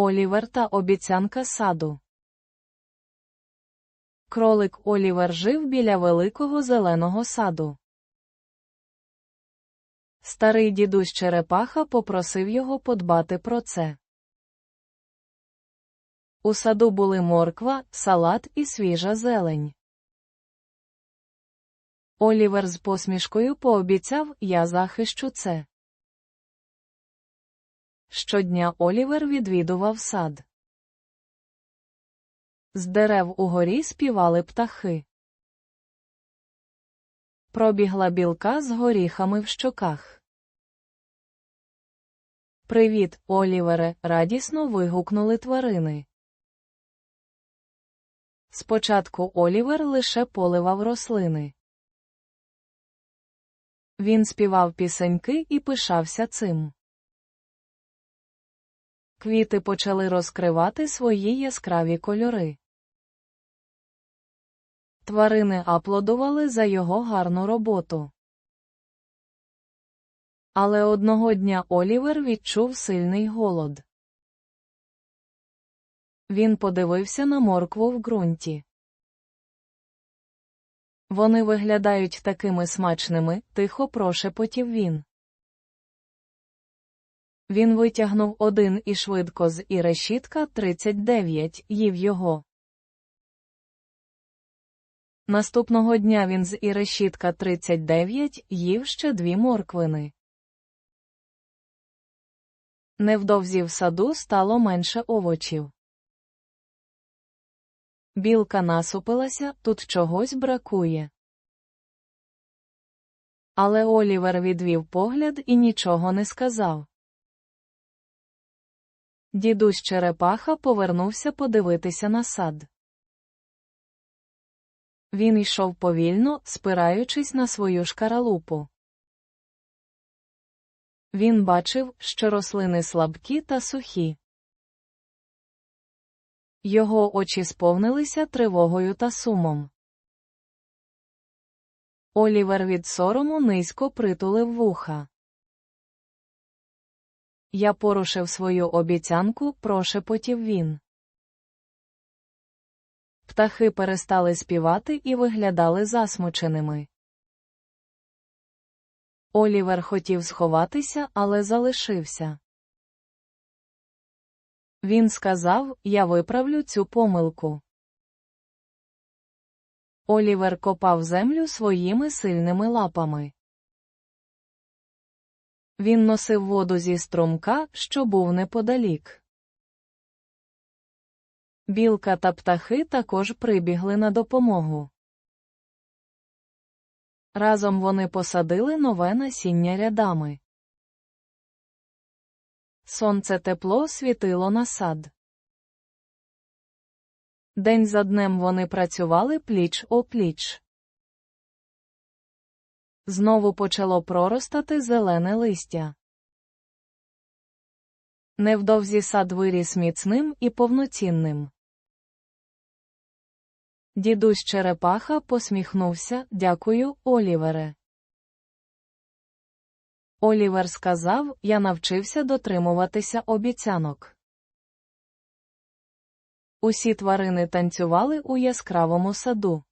Олівер та обіцянка саду. Кролик Олівер жив біля великого зеленого саду. Старий дідусь Черепаха попросив його подбати про це. У саду були морква, салат і свіжа зелень. Олівер з посмішкою пообіцяв Я захищу це. Щодня Олівер відвідував сад. З дерев угорі співали птахи. Пробігла білка з горіхами в щоках. Привіт, Олівере, радісно вигукнули тварини. Спочатку Олівер лише поливав рослини. Він співав пісеньки і пишався цим. Квіти почали розкривати свої яскраві кольори. Тварини аплодували за його гарну роботу. Але одного дня Олівер відчув сильний голод. Він подивився на моркву в ґрунті. Вони виглядають такими смачними, тихо прошепотів він. Він витягнув один і швидко з і решітка 39 їв його. Наступного дня він з і решітка 39 їв ще дві морквини. Невдовзі в саду стало менше овочів. Білка насупилася, тут чогось бракує. Але Олівер відвів погляд і нічого не сказав. Дідусь Черепаха повернувся подивитися на сад. Він йшов повільно, спираючись на свою шкаралупу. Він бачив, що рослини слабкі та сухі. Його очі сповнилися тривогою та сумом. Олівер від сорому низько притулив вуха. Я порушив свою обіцянку, прошепотів він. Птахи перестали співати і виглядали засмученими. Олівер хотів сховатися, але залишився. Він сказав, я виправлю цю помилку. Олівер копав землю своїми сильними лапами. Він носив воду зі струмка, що був неподалік. Білка та птахи також прибігли на допомогу. Разом вони посадили нове насіння рядами. Сонце тепло світило на сад. День за днем вони працювали пліч опліч. Знову почало проростати зелене листя. Невдовзі сад виріс міцним і повноцінним. Дідусь Черепаха посміхнувся Дякую, Олівере. Олівер сказав Я навчився дотримуватися обіцянок. Усі тварини танцювали у яскравому саду.